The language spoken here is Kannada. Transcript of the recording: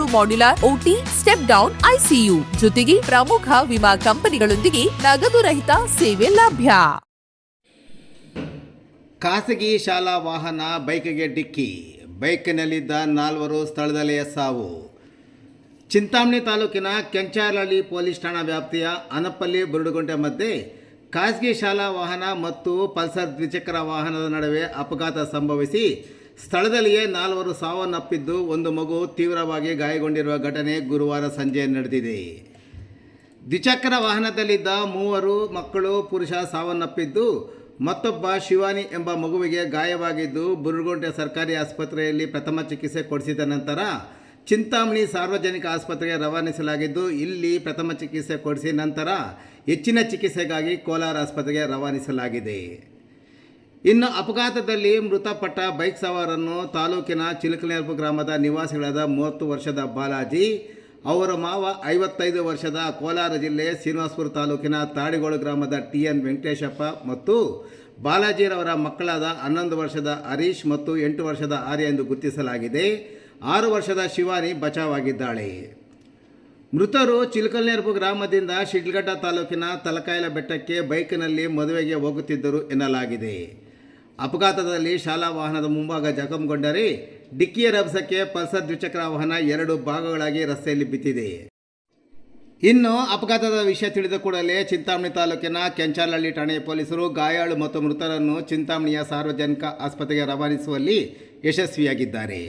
ಮೂರು modular OT step down ICU ಜೊತೆಗೆ ಪ್ರಮುಖ ವಿಮಾ ಕಂಪನಿಗಳೊಂದಿಗೆ ನಗದು ರಹಿತ ಸೇವೆ ಲಭ್ಯ. ಖಾಸಗಿ ಶಾಲಾ ವಾಹನ ಬೈಕ್ಗೆ ಡಿಕ್ಕಿ, ಬೈಕ್ನಲ್ಲಿದ್ದ ನಾಲ್ವರು ಸ್ಥಳದಲ್ಲೇ ಸಾವು. ಚಿಂತಾಮಣಿ ತಾಲೂಕಿನ ಕೆಂಚಾರಹಳ್ಳಿ ಪೊಲೀಸ್ ಠಾಣಾ ವ್ಯಾಪ್ತಿಯ ಅನಪಲ್ಲಿ ಬುರುಡುಗುಂಟೆ ಮಧ್ಯೆ ಖಾಸಗಿ ಶಾಲಾ ವಾಹನ ಮತ್ತು ಪಲ್ಸರ್ ದ್ವಿಚಕ್ರ ವಾಹನದ ನಡುವೆ ಅಪಘಾತ ಸಂಭವಿಸಿ ಸ್ಥಳದಲ್ಲಿಯೇ ನಾಲ್ವರು ಸಾವನ್ನಪ್ಪಿದ್ದು ಒಂದು ಮಗು ತೀವ್ರವಾಗಿ ಗಾಯಗೊಂಡಿರುವ ಘಟನೆ ಗುರುವಾರ ಸಂಜೆ ನಡೆದಿದೆ. ದ್ವಿಚಕ್ರ ವಾಹನದಲ್ಲಿದ್ದ ಮೂವರು ಮಕ್ಕಳು ಪುರುಷ ಸಾವನ್ನಪ್ಪಿದ್ದು, ಮತ್ತೊಬ್ಬ ಶಿವಾನಿ ಎಂಬ ಮಗುವಿಗೆ ಗಾಯವಾಗಿದ್ದು, ಬುರುಗುಂಟೆ ಸರ್ಕಾರಿ ಆಸ್ಪತ್ರೆಯಲ್ಲಿ ಪ್ರಥಮ ಚಿಕಿತ್ಸೆ ಕೊಡಿಸಿದ ನಂತರ ಚಿಂತಾಮಣಿ ಸಾರ್ವಜನಿಕ ಆಸ್ಪತ್ರೆಗೆ ರವಾನಿಸಲಾಗಿದ್ದು, ಇಲ್ಲಿ ಪ್ರಥಮ ಚಿಕಿತ್ಸೆ ಕೊಡಿಸಿ ನಂತರ ಹೆಚ್ಚಿನ ಚಿಕಿತ್ಸೆಗಾಗಿ ಕೋಲಾರ ಆಸ್ಪತ್ರೆಗೆ ರವಾನಿಸಲಾಗಿದೆ. ಇನ್ನು ಅಪಘಾತದಲ್ಲಿ ಮೃತಪಟ್ಟ ಬೈಕ್ ಸವಾರನ್ನು ತಾಲೂಕಿನ ಚಿಲಕನೇರ್ಪು ಗ್ರಾಮದ ನಿವಾಸಿಗಳಾದ ಮೂವತ್ತು ವರ್ಷದ ಬಾಲಾಜಿ, ಅವರ ಮಾವ ಐವತ್ತೈದು ವರ್ಷದ ಕೋಲಾರ ಜಿಲ್ಲೆ ಶ್ರೀನಿವಾಸ್ಪುರ ತಾಲೂಕಿನ ತಾಡಿಗೋಳು ಗ್ರಾಮದ ಟಿ ಎನ್ ವೆಂಕಟೇಶಪ್ಪ ಮತ್ತು ಬಾಲಾಜಿರವರ ಮಕ್ಕಳಾದ ಹನ್ನೊಂದು ವರ್ಷದ ಹರೀಶ್ ಮತ್ತು ಎಂಟು ವರ್ಷದ ಆರ್ಯ ಎಂದು ಗುರುತಿಸಲಾಗಿದೆ. ಆರು ವರ್ಷದ ಶಿವಾನಿ ಬಚಾವಾಗಿದ್ದಾಳೆ ಮೃತರು ಚಿಲ್ಕಲ್ನೇರ್ಪು ಗ್ರಾಮದಿಂದ ಶಿಡ್ಲಘಟ್ಟ ತಾಲೂಕಿನ ತಲಕಾಯಲ ಬೆಟ್ಟಕ್ಕೆ ಬೈಕ್ನಲ್ಲಿ ಮದುವೆಗೆ ಹೋಗುತ್ತಿದ್ದರು ಎನ್ನಲಾಗಿದೆ. ಅಪಘಾತದಲ್ಲಿ ಶಾಲಾ ವಾಹನದ ಮುಂಭಾಗ ಜಖಂಗೊಂಡರೆ ಡಿಕ್ಕಿಯ ರಭಸಕ್ಕೆ ಪಲ್ಸರ್ ದ್ವಿಚಕ್ರ ವಾಹನ ಎರಡು ಭಾಗಗಳಾಗಿ ರಸ್ತೆಯಲ್ಲಿ ಬಿದ್ದಿದೆ. ಇನ್ನು ಅಪಘಾತದ ವಿಷಯ ತಿಳಿದ ಕೂಡಲೇ ಚಿಂತಾಮಣಿ ತಾಲೂಕಿನ ಕೆಂಚಾಲಹಳ್ಳಿ ಠಾಣೆಯ ಪೊಲೀಸರು ಗಾಯಾಳು ಮತ್ತು ಮೃತರನ್ನು ಚಿಂತಾಮಣಿಯ ಸಾರ್ವಜನಿಕ ಆಸ್ಪತ್ರೆಗೆ ರವಾನಿಸುವಲ್ಲಿ ಯಶಸ್ವಿಯಾಗಿದ್ದಾರೆ.